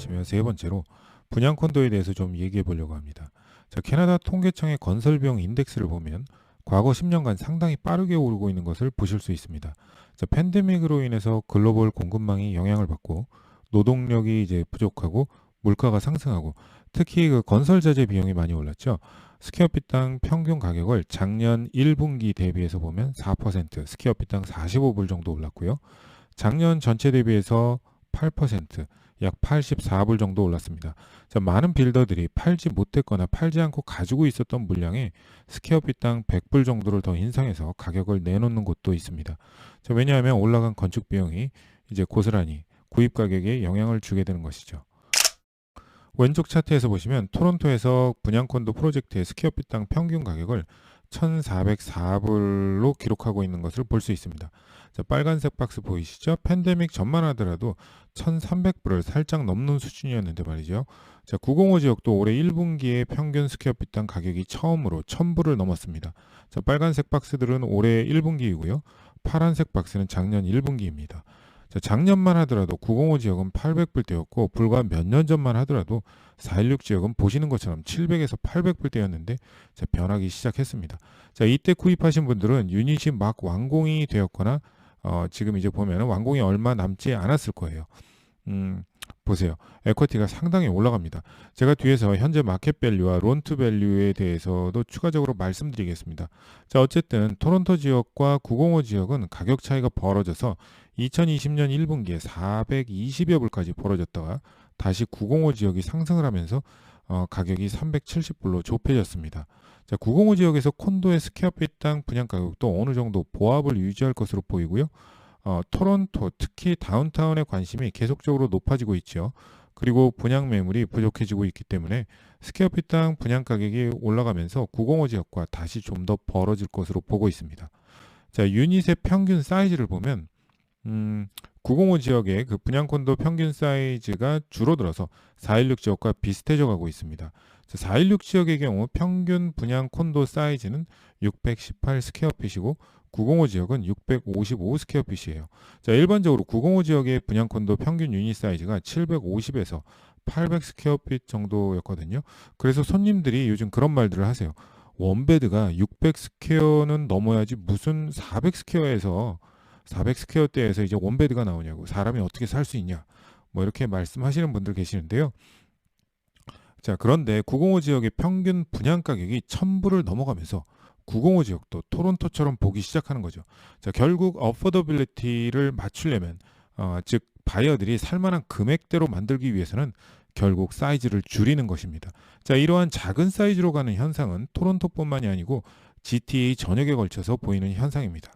치며 세 번째로 분양 콘도에 대해서 좀 얘기해 보려고 합니다. 자, 캐나다 통계청의 건설 비용 인덱스를 보면 과거 10년간 상당히 빠르게 오르고 있는 것을 보실 수 있습니다. 자, 팬데믹으로 인해서 글로벌 공급망이 영향을 받고 노동력이 이제 부족하고 물가가 상승하고 특히 그 건설 자재 비용이 많이 올랐죠. 스퀘어핏당 평균 가격을 작년 1분기 대비해서 보면 4%, 스퀘어핏당 45불 정도 올랐고요. 작년 전체 대비해서 8%, 약 84불 정도 올랐습니다. 자, 많은 빌더들이 팔지 못했거나 팔지 않고 가지고 있었던 물량에 스퀘어핏당 100불 정도를 더 인상해서 가격을 내놓는 곳도 있습니다. 자, 왜냐하면 올라간 건축 비용이 이제 고스란히 구입 가격에 영향을 주게 되는 것이죠. 왼쪽 차트에서 보시면 토론토에서 분양콘도 프로젝트의 스퀘어핏당 평균 가격을 1,404불로 기록하고 있는 것을 볼 수 있습니다. 자, 빨간색 박스 보이시죠? 팬데믹 전만 하더라도 1,300불을 살짝 넘는 수준이었는데 말이죠. 자, 905 지역도 올해 1분기에 평균 스퀘어핏당 가격이 처음으로 1,000불을 넘었습니다. 자, 빨간색 박스들은 올해 1분기이고요. 파란색 박스는 작년 1분기입니다. 자, 작년만 하더라도 905 지역은 800불대였고 불과 몇 년 전만 하더라도 416 지역은 보시는 것처럼 700에서 800불대였는데 자, 변하기 시작했습니다. 자, 이때 구입하신 분들은 유닛이 막 완공이 되었거나 어, 지금 이제 보면 완공이 얼마 남지 않았을 거예요. 음, 보세요. 에쿼티가 상당히 올라갑니다. 제가 뒤에서 현재 마켓 밸류와 론트 밸류에 대해서도 추가적으로 말씀드리겠습니다. 자, 어쨌든 토론토 지역과 905 지역은 가격 차이가 벌어져서 2020년 1분기에 420여 불까지 벌어졌다가 다시 905 지역이 상승을 하면서 어, 가격이 370불로 좁혀졌습니다. 자, 905 지역에서 콘도의 스퀘어핏당 분양 가격도 어느 정도 보합을 유지할 것으로 보이고요. 어, 토론토 특히 다운타운의 관심이 계속적으로 높아지고 있죠. 그리고 분양 매물이 부족해지고 있기 때문에 스퀘어핏당 분양 가격이 올라가면서 905 지역과 다시 좀 더 벌어질 것으로 보고 있습니다. 자, 유닛의 평균 사이즈를 보면 음, 905 지역의 그 분양콘도 평균 사이즈가 줄어들어서 416 지역과 비슷해져 가고 있습니다. 416 지역의 경우 평균 분양 콘도 사이즈는 618 스퀘어핏이고 905 지역은 655 스퀘어핏이에요. 자, 일반적으로 905 지역의 분양 콘도 평균 유닛 사이즈가 750에서 800 스퀘어핏 정도였거든요. 그래서 손님들이 요즘 그런 말들을 하세요. 원베드가 600 스퀘어는 넘어야지 무슨 400 스퀘어에서 400 스퀘어대에서 이제 원베드가 나오냐고 사람이 어떻게 살 수 있냐 뭐 이렇게 말씀하시는 분들 계시는데요. 자 그런데 905 지역의 평균 분양 가격이 1000불을 넘어가면서 905 지역도 토론토처럼 보기 시작하는 거죠. 자 결국 어퍼더빌리티를 맞추려면 어, 즉 바이어들이 살만한 금액대로 만들기 위해서는 결국 사이즈를 줄이는 것입니다. 자 이러한 작은 사이즈로 가는 현상은 토론토뿐만이 아니고 GTA 전역에 걸쳐서 보이는 현상입니다.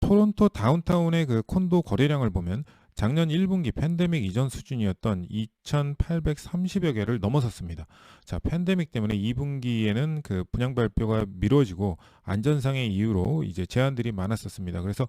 토론토 다운타운의 그 콘도 거래량을 보면 작년 1분기 팬데믹 이전 수준이었던 2,830여 개를 넘어섰습니다. 자, 팬데믹 때문에 2분기에는 그 분양 발표가 미뤄지고 안전상의 이유로 이제 제한들이 많았었습니다. 그래서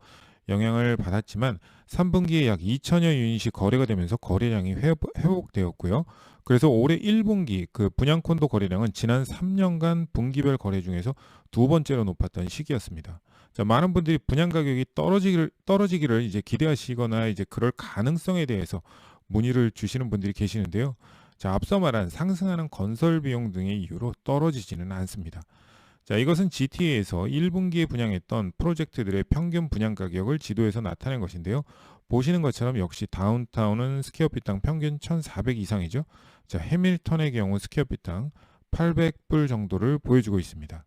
영향을 받았지만 3분기에 약 2천여 유닛이 거래가 되면서 거래량이 회복되었고요. 그래서 올해 1분기 그 분양 콘도 거래량은 지난 3년간 분기별 거래 중에서 두 번째로 높았던 시기였습니다. 자, 많은 분들이 분양 가격이 떨어지기를 떨어지기를 이제 기대하시거나 이제 그럴 가능성에 대해서 문의를 주시는 분들이 계시는데요. 자, 앞서 말한 상승하는 건설 비용 등의 이유로 떨어지지는 않습니다. 자, 이것은 GTA에서 1분기에 분양했던 프로젝트들의 평균 분양 가격을 지도에서 나타낸 것인데요. 보시는 것처럼 역시 다운타운은 스퀘어핏당 평균 1,400 이상이죠. 자, 해밀턴의 경우 스퀘어핏당 800불 정도를 보여주고 있습니다.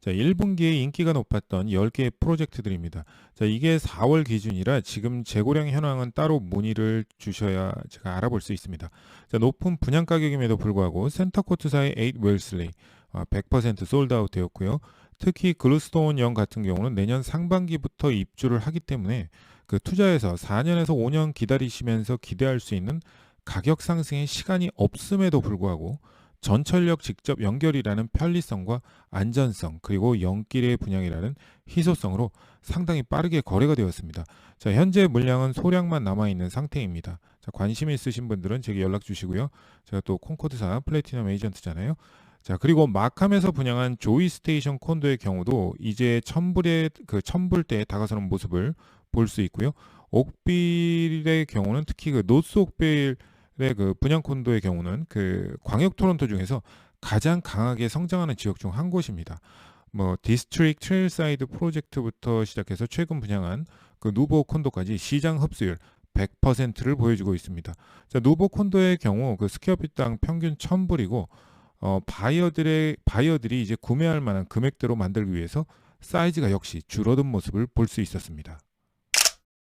자, 1분기에 인기가 높았던 10개의 프로젝트들입니다. 자, 이게 4월 기준이라 지금 재고량 현황은 따로 문의를 주셔야 제가 알아볼 수 있습니다. 자, 높은 분양 가격임에도 불구하고 센터코트사의 8 웰슬리 100% 솔드아웃 되었고요. 특히 글루스톤 영 같은 경우는 내년 상반기부터 입주를 하기 때문에 그 투자에서 4년에서 5년 기다리시면서 기대할 수 있는 가격 상승의 시간이 없음에도 불구하고 전철역 직접 연결이라는 편리성과 안전성 그리고 연길의 분양이라는 희소성으로 상당히 빠르게 거래가 되었습니다. 자, 현재 물량은 소량만 남아 있는 상태입니다. 자, 관심 있으신 분들은 제게 연락 주시고요. 제가 또 콩코드사 플래티넘 에이전트잖아요. 자, 그리고 마캄에서 분양한 조이 스테이션 콘도의 경우도 이제 천불의 그 천불대에 다가서는 모습을 볼 수 있고요. 옥빌의 경우는 특히 그 노스 옥빌 의그 분양 콘도의 경우는 그 광역 토론토 중에서 가장 강하게 성장하는 지역 중 한 곳입니다. 뭐 디스트릭 트레일사이드 프로젝트부터 시작해서 최근 분양한 그 누보 콘도까지 시장 흡수율 100%를 보여주고 있습니다. 자, 누보 콘도의 경우 그 스퀘어핏당 평균 1000불이고 어, 바이어들의 바이어들이 이제 구매할 만한 금액대로 만들기 위해서 사이즈가 역시 줄어든 모습을 볼 수 있었습니다.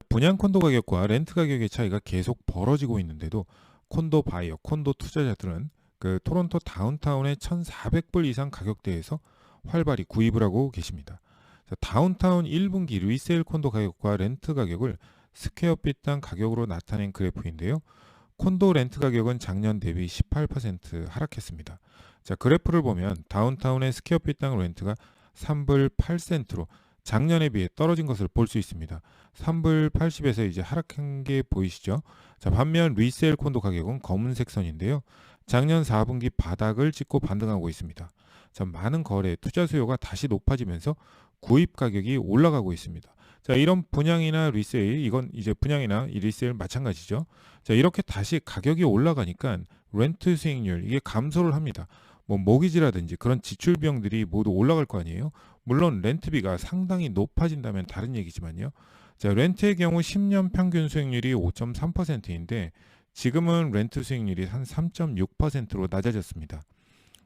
분양 콘도 가격과 렌트 가격의 차이가 계속 벌어지고 있는데도 콘도 바이어, 콘도 투자자들은 그 토론토 다운타운의 1,400불 이상 가격대에서 활발히 구입을 하고 계십니다. 자, 다운타운 1분기 리세일 콘도 가격과 렌트 가격을 스퀘어핏 당 가격으로 나타낸 그래프인데요. 콘도 렌트 가격은 작년 대비 18% 하락했습니다. 자, 그래프를 보면 다운타운의 스퀘어핏 당 렌트가 3불 8센트로 작년에 비해 떨어진 것을 볼 수 있습니다. 3불 80에서 이제 하락한 게 보이시죠? 자, 반면 리세일 콘도 가격은 검은색 선인데요. 작년 4분기 바닥을 찍고 반등하고 있습니다. 자, 많은 거래, 투자 수요가 다시 높아지면서 구입 가격이 올라가고 있습니다. 자, 이런 분양이나 리세일, 이건 이제 분양이나 리세일 마찬가지죠. 자, 이렇게 다시 가격이 올라가니까 렌트 수익률 이게 감소를 합니다. 뭐 모기지라든지 그런 지출 비용들이 모두 올라갈 거 아니에요. 물론 렌트비가 상당히 높아진다면 다른 얘기지만요. 자, 렌트의 경우 10년 평균 수익률이 5.3%인데 지금은 렌트 수익률이 한 3.6%로 낮아졌습니다.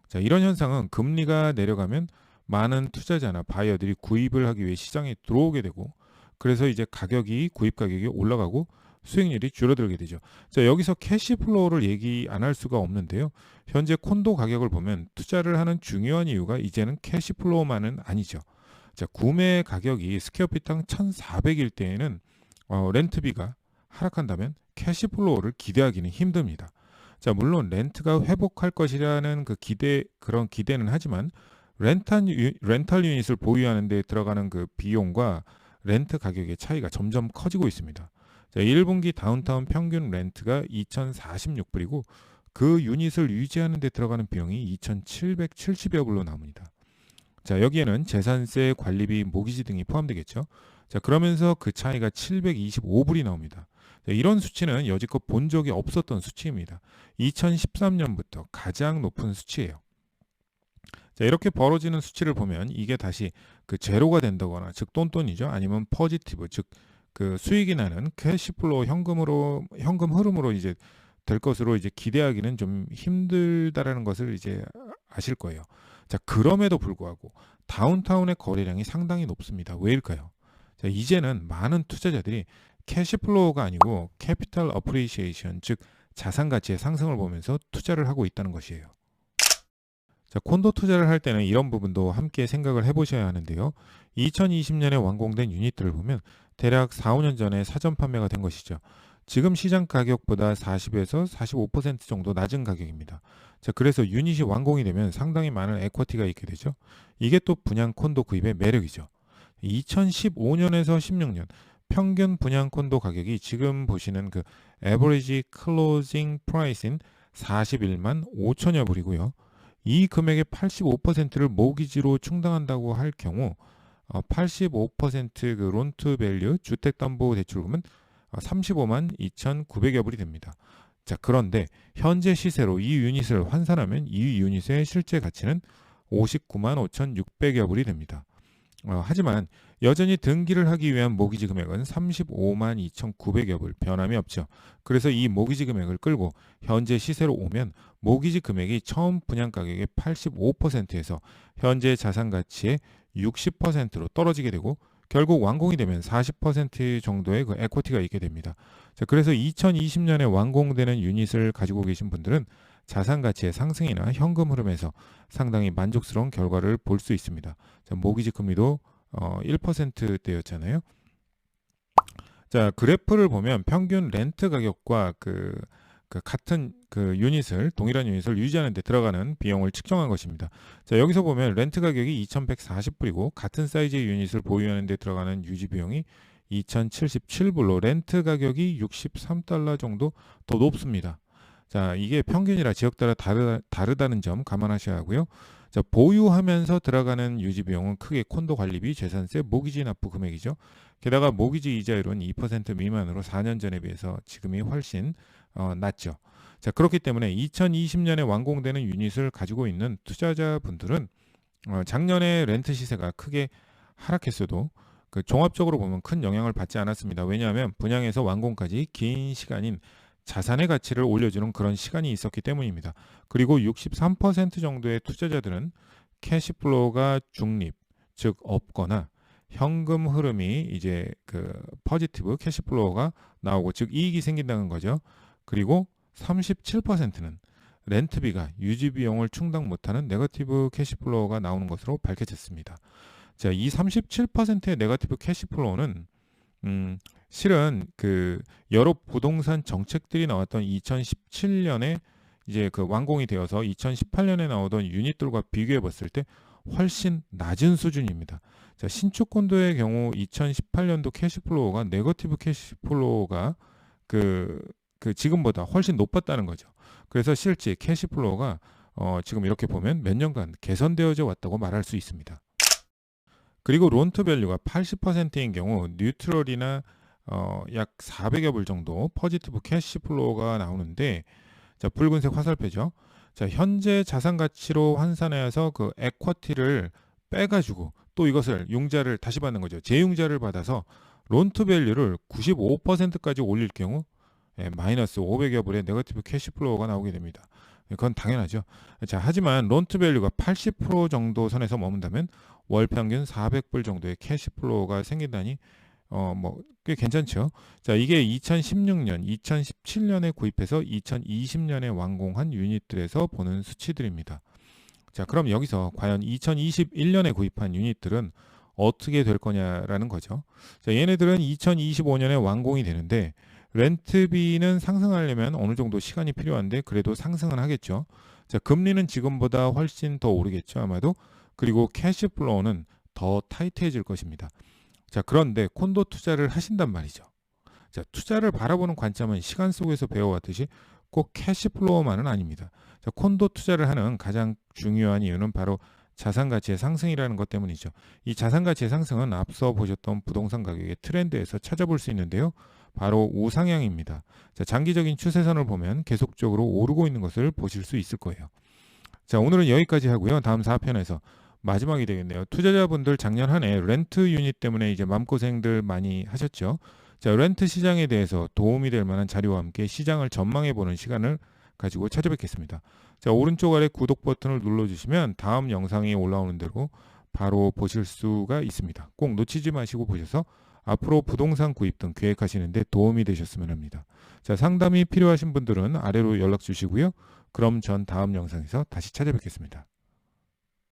자, 이런 현상은 금리가 내려가면 많은 투자자나 바이어들이 구입을 하기 위해 시장에 들어오게 되고 그래서 이제 가격이 구입 가격이 올라가고 수익률이 줄어들게 되죠. 자, 여기서 캐시플로우를 얘기 안 할 수가 없는데요. 현재 콘도 가격을 보면 투자를 하는 중요한 이유가 이제는 캐시플로우만은 아니죠. 자, 구매 가격이 스퀘어피당 1,400일 때에는 어, 렌트비가 하락한다면 캐시플로우를 기대하기는 힘듭니다. 자, 물론 렌트가 회복할 것이라는 그 기대 그런 기대는 하지만 렌탈, 유, 렌탈 유닛을 보유하는 데 들어가는 그 비용과 렌트 가격의 차이가 점점 커지고 있습니다. 자, 1분기 다운타운 평균 렌트가 2,046불이고 그 유닛을 유지하는 데 들어가는 비용이 2,770여 불로 나옵니다. 자, 여기에는 재산세, 관리비, 모기지 등이 포함되겠죠. 자, 그러면서 그 차이가 725불이 나옵니다. 자, 이런 수치는 여지껏 본 적이 없었던 수치입니다. 2013년부터 가장 높은 수치예요. 자, 이렇게 벌어지는 수치를 보면 이게 다시 그 제로가 된다거나 즉 똔똔이죠. 아니면 퍼지티브 즉 그 수익이 나는 캐시플로 현금으로 현금 흐름으로 이제 될 것으로 이제 기대하기는 좀 힘들다라는 것을 이제 아실 거예요. 자, 그럼에도 불구하고 다운타운의 거래량이 상당히 높습니다. 왜일까요? 자, 이제는 많은 투자자들이 캐시플로우가 아니고 캐피탈 어프리시에이션 즉 자산 가치의 상승을 보면서 투자를 하고 있다는 것이에요. 자, 콘도 투자를 할 때는 이런 부분도 함께 생각을 해 보셔야 하는데요. 2020년에 완공된 유닛들을 보면 대략 4, 5년 전에 사전 판매가 된 것이죠. 지금 시장 가격보다 40에서 45% 정도 낮은 가격입니다. 자, 그래서 유닛이 완공이 되면 상당히 많은 에쿼티가 있게 되죠. 이게 또 분양 콘도 구입의 매력이죠. 2015년에서 16년 평균 분양 콘도 가격이 지금 보시는 그 에버리지 클로징 프라이스인 41만 5천여 불이고요. 이 금액의 85%를 모기지로 충당한다고 할 경우 85%그 론투 밸류 주택담보대출금은 35만 2,900여 불이 됩니다. 자 그런데 현재 시세로 이 유닛을 환산하면 이 유닛의 실제 가치는 59만 5,600여 불이 됩니다. 어, 하지만 여전히 등기를 하기 위한 모기지 금액은 35만 2,900여 불 변함이 없죠. 그래서 이 모기지 금액을 끌고 현재 시세로 오면 모기지 금액이 처음 분양 가격의 85%에서 현재 자산 가치의 60%로 떨어지게 되고 결국 완공이 되면 40% 정도의 그 에코티가 있게 됩니다. 자, 그래서 2020년에 완공되는 유닛을 가지고 계신 분들은 자산 가치의 상승이나 현금 흐름에서 상당히 만족스러운 결과를 볼 수 있습니다. 자, 모기지 금리도 어, 1%대였잖아요. 자, 그래프를 보면 평균 렌트 가격과 그, 그 같은 그 유닛을 동일한 유닛을 유지하는 데 들어가는 비용을 측정한 것입니다. 자, 여기서 보면 렌트 가격이 2,140불이고 같은 사이즈의 유닛을 보유하는 데 들어가는 유지 비용이 2,077불로 렌트 가격이 63달러 정도 더 높습니다. 자, 이게 평균이라 지역 따라 다르, 다르다는 점 감안하셔야 하고요. 자, 보유하면서 들어가는 유지 비용은 크게 콘도 관리비, 재산세, 모기지 납부 금액이죠. 게다가 모기지 이자율은 2% 미만으로 4년 전에 비해서 지금이 훨씬 어, 낮죠. 자 그렇기 때문에 2020년에 완공되는 유닛을 가지고 있는 투자자분들은 어, 작년에 렌트 시세가 크게 하락했어도 그 종합적으로 보면 큰 영향을 받지 않았습니다. 왜냐하면 분양에서 완공까지 긴 시간인 자산의 가치를 올려주는 그런 시간이 있었기 때문입니다. 그리고 63% 정도의 투자자들은 캐시플로우가 중립, 즉 없거나 현금 흐름이 이제 그 퍼지티브 캐시플로우가 나오고 즉 이익이 생긴다는 거죠. 그리고 37%는 렌트비가 유지 비용을 충당 못하는 네거티브 캐시플로우가 나오는 것으로 밝혀졌습니다. 자, 이 37%의 네거티브 캐시플로우는 음, 실은 그 여러 부동산 정책들이 나왔던 2017년에 이제 그 완공이 되어서 2018년에 나오던 유닛들과 비교해 봤을 때 훨씬 낮은 수준입니다. 자, 신축 콘도의 경우 2018년도 캐시플로우가 네거티브 캐시플로우가 그, 그 지금보다 훨씬 높았다는 거죠. 그래서 실제 캐시플로우가 어, 지금 이렇게 보면 몇 년간 개선되어져 왔다고 말할 수 있습니다. 그리고 론트 밸류가 80%인 경우 뉴트럴이나 어, 약 400여 불 정도 퍼지티브 캐시플로우가 나오는데 자, 붉은색 화살표죠. 자, 현재 자산 가치로 환산해서 그 에쿼티를 빼가지고 또 이것을 융자를 다시 받는 거죠. 재융자를 받아서 론트 밸류를 95%까지 올릴 경우 예, 마이너스 500여 불의 네거티브 캐시플로우가 나오게 됩니다. 그건 당연하죠. 자, 하지만 론트 밸류가 80% 정도 선에서 머문다면 월 평균 400불 정도의 캐시플로우가 생긴다니 어, 뭐, 꽤 괜찮죠. 자, 이게 2016년, 2017년에 구입해서 2020년에 완공한 유닛들에서 보는 수치들입니다. 자, 그럼 여기서 과연 2021년에 구입한 유닛들은 어떻게 될 거냐라는 거죠. 자, 얘네들은 2025년에 완공이 되는데 렌트비는 상승하려면 어느 정도 시간이 필요한데 그래도 상승은 하겠죠. 자, 금리는 지금보다 훨씬 더 오르겠죠, 아마도. 그리고 캐시플로우는 더 타이트해질 것입니다. 자, 그런데 콘도 투자를 하신단 말이죠. 자, 투자를 바라보는 관점은 시간 속에서 배워왔듯이 꼭 캐시플로우만은 아닙니다. 자, 콘도 투자를 하는 가장 중요한 이유는 바로 자산 가치의 상승이라는 것 때문이죠. 이 자산 가치의 상승은 앞서 보셨던 부동산 가격의 트렌드에서 찾아볼 수 있는데요. 바로 우상향입니다. 자, 장기적인 추세선을 보면 계속적으로 오르고 있는 것을 보실 수 있을 거예요. 자, 오늘은 여기까지 하고요. 다음 4편에서 마지막이 되겠네요. 투자자분들 작년 한 해 렌트 유닛 때문에 이제 맘고생들 많이 하셨죠. 자, 렌트 시장에 대해서 도움이 될 만한 자료와 함께 시장을 전망해 보는 시간을 가지고 찾아뵙겠습니다. 자, 오른쪽 아래 구독 버튼을 눌러주시면 다음 영상이 올라오는 대로 바로 보실 수가 있습니다. 꼭 놓치지 마시고 보셔서 앞으로 부동산 구입 등 계획하시는데 도움이 되셨으면 합니다. 자, 상담이 필요하신 분들은 아래로 연락 주시고요. 그럼 전 다음 영상에서 다시 찾아뵙겠습니다.